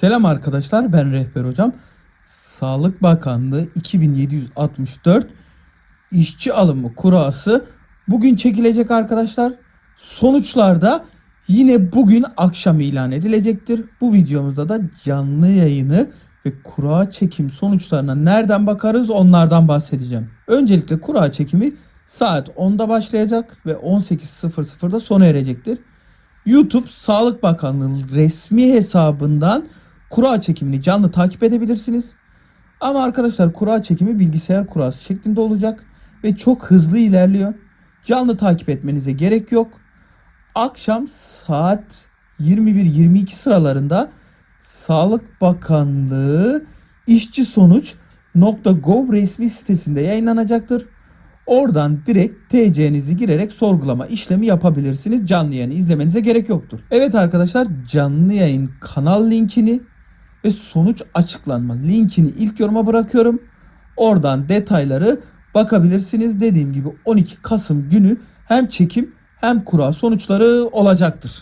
Selam arkadaşlar ben Rehber Hocam. Sağlık Bakanlığı 2764 işçi alımı kurası bugün çekilecek arkadaşlar. Sonuçlarda yine bugün akşam ilan edilecektir. Bu videomuzda da canlı yayını ve kura çekim sonuçlarına nereden bakarız onlardan bahsedeceğim. Öncelikle kura çekimi saat 10'da başlayacak ve 18.00'da sona erecektir. YouTube Sağlık Bakanlığı resmi hesabından kura çekimini canlı takip edebilirsiniz. Ama arkadaşlar kura çekimi bilgisayar kurası şeklinde olacak ve çok hızlı ilerliyor. Canlı takip etmenize gerek yok. Akşam saat 21-22 sıralarında Sağlık Bakanlığı işçi sonuç.gov resmi sitesinde yayınlanacaktır. Oradan direkt TC'nizi girerek sorgulama işlemi yapabilirsiniz. Canlı yayını izlemenize gerek yoktur. Evet arkadaşlar canlı yayın kanal linkini ve sonuç açıklanma linkini ilk yoruma bırakıyorum. Oradan detayları bakabilirsiniz. Dediğim gibi 12 Kasım günü hem çekim hem kura sonuçları olacaktır.